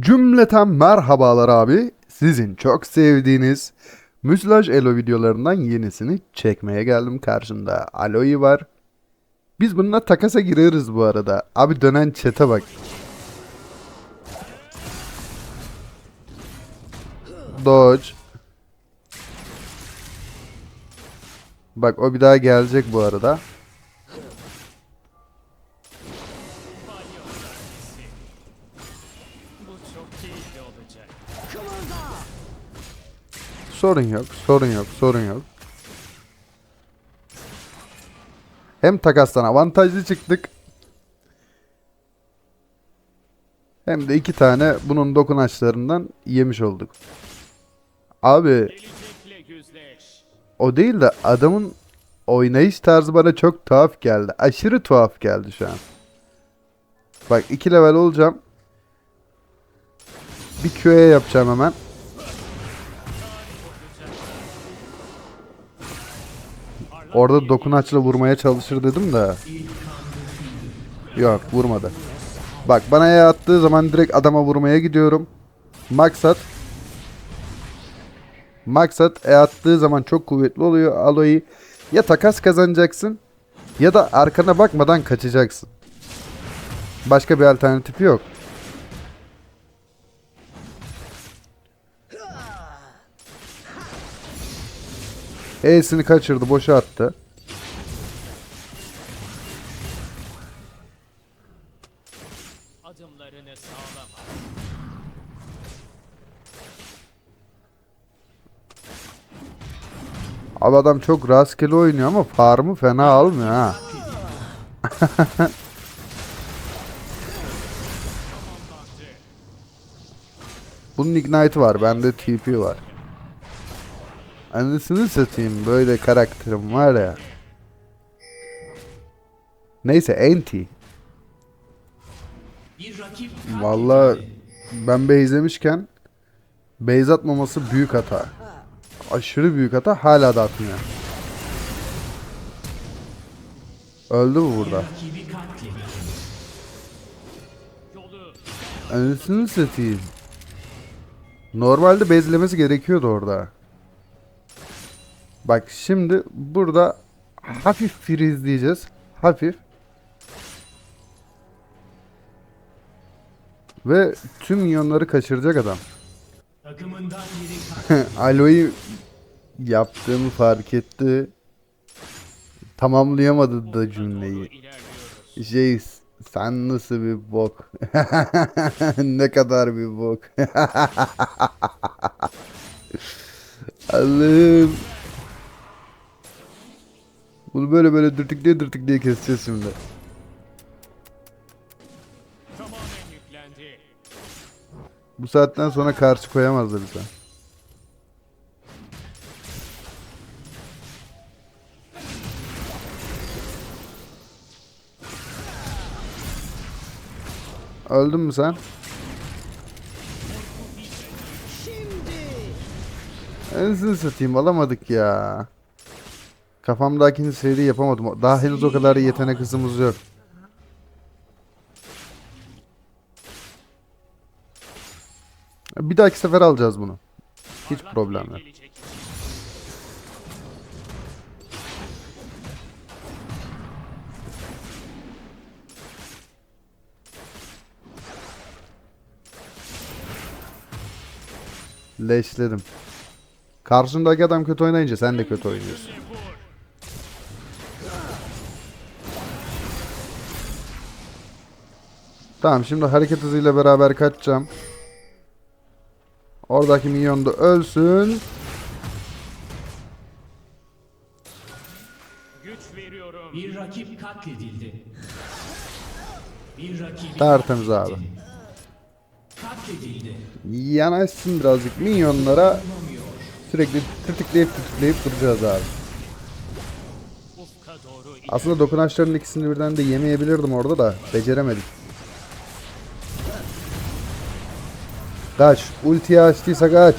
Cümleten merhabalar abi. Sizin çok sevdiğiniz Müsilaj Elo videolarından yenisini çekmeye geldim karşında. Aloy var. Biz bununla takasa gireriz bu arada. Abi dönen çete bak. Dodge. Bak o bir daha gelecek bu arada. Sorun yok, sorun yok, sorun yok. Hem takastan avantajlı çıktık. Hem de iki tane bunun dokunaçlarından yemiş olduk. Abi o değil de adamın oynayış tarzı bana çok tuhaf geldi. Aşırı tuhaf geldi şu an. Bak iki level olacağım. Bir QE yapacağım hemen. Orada dokunaçla vurmaya çalışır dedim de. Yok vurmadı. Bak bana E attığı zaman direkt adama vurmaya gidiyorum. Maksat Maksat E attığı zaman çok kuvvetli oluyor Aloy'u. Ya takas kazanacaksın ya da arkana bakmadan kaçacaksın. Başka bir alternatifi yok. E'sini kaçırdı, boşa attı. Abi adam çok rastgele oynuyor ama farmı fena almıyor ha. Bunun Ignite'ı var. Bende TP var. Anasını satayım. Böyle karakterim var ya. Neyse enti. Vallahi ben base'lemişken base atmaması büyük hata. Aşırı büyük hata. Hala da atmıyor. Öldü mü burada? Anasını satayım. Normalde bezlemesi gerekiyordu orada. Bak şimdi burada hafif frizleyeceğiz. Hafif. Ve tüm minyonları kaçıracak adam. Aloy'u yaptığımı fark etti. Tamamlayamadı da cümleyi. Şey sen nasıl bir bok? ne kadar bir bok? Allah'ım. Bunu böyle böyle dürtükleye dürtükleye keseceğiz şimdi. Bu saatten sonra karşı koyamazlar bize. Öldün mü sen? Anasını satayım alamadık ya. Kafamdakini seri yapamadım. Daha henüz o kadar yetenek hızımız yok. Bir dahaki sefer alacağız bunu. Hiç problem yok. Leşledim. Karşındaki adam kötü oynayınca sen de kötü oynuyorsun. Tamam şimdi hareket hızıyla beraber kaçacağım. Oradaki minyon da ölsün. Güç veriyorum. bir rakip katledildi. Bir rakibi Tertemiz abi. katledildi. Yanaşsın birazcık minyonlara sürekli tırtıklayıp tırtıklayıp duracağız abi. Aslında dokunaçların ikisini birden de yemeyebilirdim orada da beceremedik. Kaç. Ultiyi açtıysa kaç.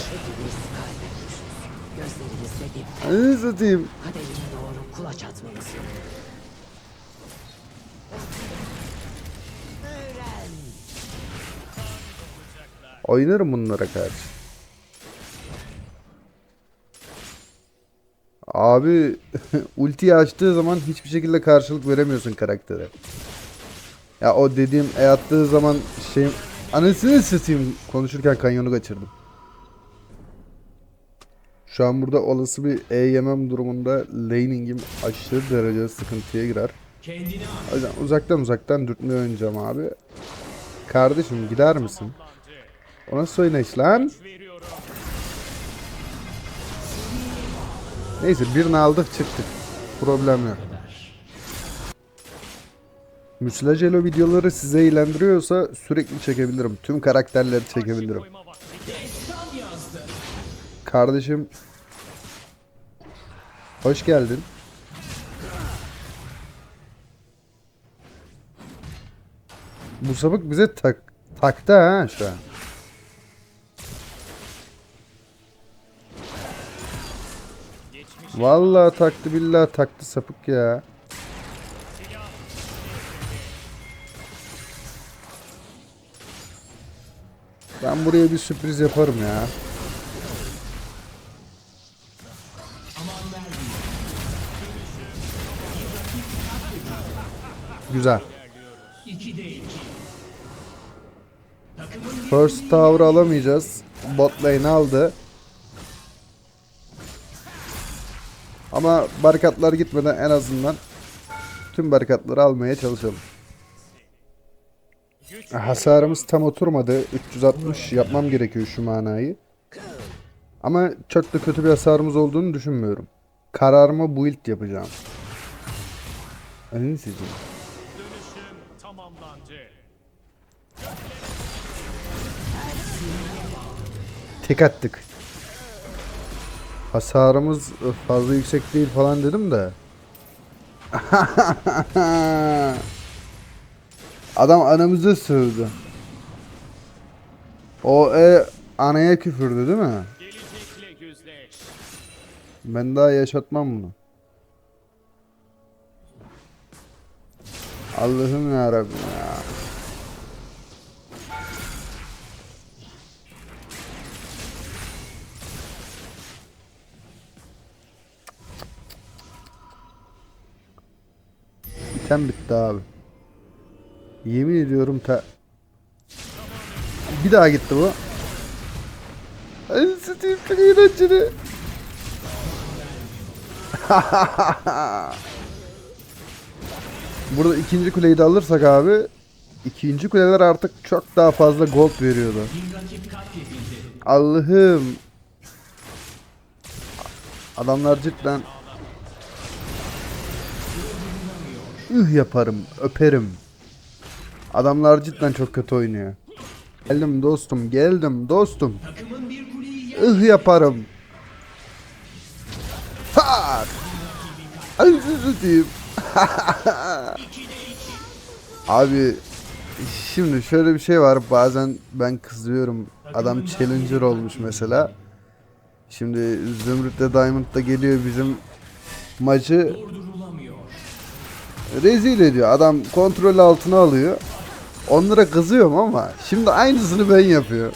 Gözleriniz ve dip Anı satayım. Oynarım bunlara karşı. Abi ultiyi açtığı zaman hiçbir şekilde karşılık veremiyorsun karaktere. Ya o dediğim E attığı zaman şey anasını satayım konuşurken kanyonu kaçırdım. Şu an burada olası bir E yemem durumunda laning'im aşırı derece sıkıntıya girer. O yüzden uzaktan uzaktan dürtmeye oynayacağım abi. Kardeşim gider misin? O nasıl oynayış lan? Neyse birini aldık çıktık. Problem yok. Müsilaj Elo videoları size eğlendiriyorsa sürekli çekebilirim. Tüm karakterleri çekebilirim. Kardeşim hoş geldin. Bu sapık bize tak taktı ha şu an. Vallahi taktı billahi taktı sapık ya. Ben buraya bir sürpriz yaparım ya. Güzel. 2'de 2. Takımın bir First tower alamayacağız. Bot lane aldı. Ama barikatlar gitmeden en azından tüm barikatları almaya çalışalım. Hasarımız tam oturmadı. 360 yapmam gerekiyor şu manayı. Ama çok da kötü bir hasarımız olduğunu düşünmüyorum. Kararıma build yapacağım. Önünü sizin. Tek attık. Hasarımız fazla yüksek değil falan dedim de. Adam anamıza sığdı. O e anaya küfürdü değil mi? Ben daha yaşatmam bunu. Allah'ım ya Rabbim ya. İtem bitti abi. Yemin ediyorum ta... Bir daha gitti bu. Ay satayım çok. Burada ikinci kuleyi de alırsak abi ikinci kuleler artık çok daha fazla gold veriyordu. Allah'ım. Adamlar cidden ıh yaparım, öperim. Adamlar cidden çok kötü oynuyor. Geldim dostum, geldim dostum. Ih yaparım. Ha! Abi şimdi şöyle bir şey var. Bazen ben kızıyorum. Adam challenger olmuş mesela. Şimdi Zümrüt'le Diamond'da geliyor bizim maçı rezil ediyor. Adam kontrol altına alıyor. Onlara kızıyorum ama şimdi aynısını ben yapıyorum.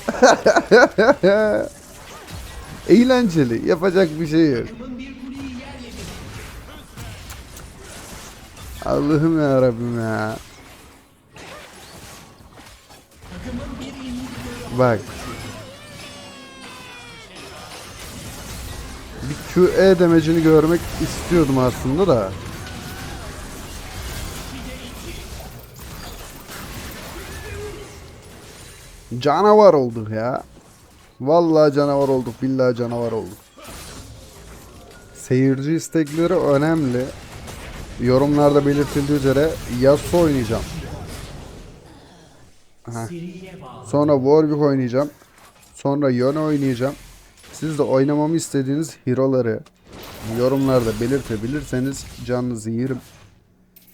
Eğlenceli. Yapacak bir şey yok. Allah'ım ya Rabbim ya. Bak. Bir QE demecini görmek istiyordum aslında da. Canavar olduk ya. Vallahi canavar olduk. Billahi canavar olduk. Seyirci istekleri önemli. Yorumlarda belirtildiği üzere Yasuo oynayacağım. bağlı. Sonra Warwick oynayacağım. Sonra Yone oynayacağım. Siz de oynamamı istediğiniz hero'ları yorumlarda belirtebilirseniz canınızı yerim.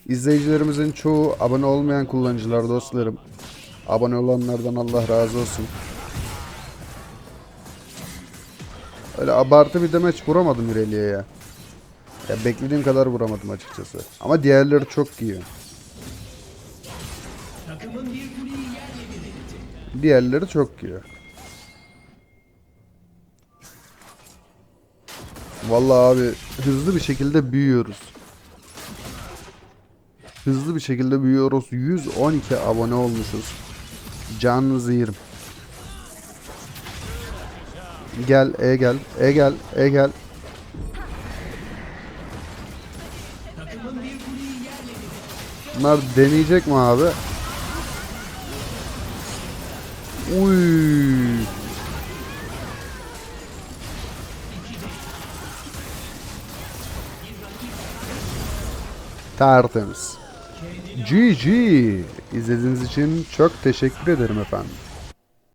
İzleyicilerimizin çoğu abone olmayan kullanıcılar dostlarım. Abone olanlardan Allah razı olsun. Öyle abartı bir demeç vuramadım Irelia'ya. Ya. ya beklediğim kadar vuramadım açıkçası. Ama diğerleri çok iyi. Diğerleri çok iyi. Vallahi abi hızlı bir şekilde büyüyoruz. Hızlı bir şekilde büyüyoruz. 112 abone olmuşuz. Canınızı yerim. Gel, e gel, e gel, e gel. Bunlar deneyecek mi abi? Uy. Tertemiz. GG. İzlediğiniz için çok teşekkür ederim efendim.